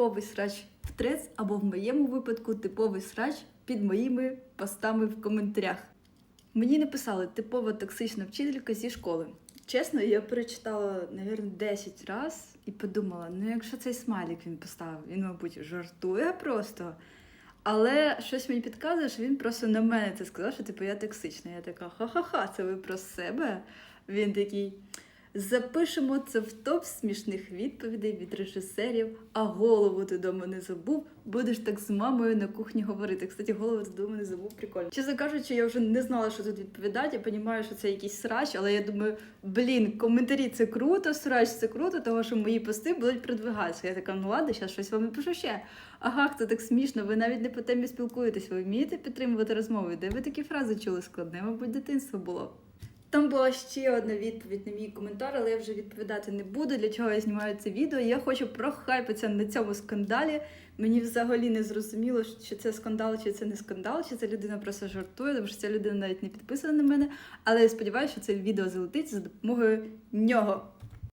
типовий срач в трец, або в моєму випадку типовий срач під моїми постами в коментарях. Мені написали типова токсична вчителька зі школи. Чесно, я перечитала, мабуть, 10 разів і подумала: ну якщо цей смайлик він поставив, він, мабуть, жартує просто. Але щось мені підказує, що він просто на мене це сказав, що типу я токсична. Я така, ха-ха-ха, це ви про себе. Він такий. Запишемо це в топ смішних відповідей від режисерів, а голову ти дома не забув. Будеш так з мамою на кухні говорити. Кстати, голову ти дома не забув, прикольно. Чесно кажучи, я вже не знала, що тут відповідати. Я розумію, що це якийсь срач, але я думаю, блін, коментарі це круто, срач це круто, тому що мої пости будуть продвигатися. Я така, ну ладно, зараз щось вам напишу ще. Ага, хто так смішно, ви навіть не по темі спілкуєтесь, ви вмієте підтримувати розмови. Де ви такі фрази чули складне? Мабуть, дитинство було. Там була ще одна відповідь на мій коментар, але я вже відповідати не буду. Для чого я знімаю це відео? Я хочу прохайпитися на цьому скандалі. Мені взагалі не зрозуміло, чи це скандал, чи це не скандал, чи ця людина просто жартує, тому що ця людина навіть не підписана на мене. Але я сподіваюся, що це відео залетить за допомогою нього.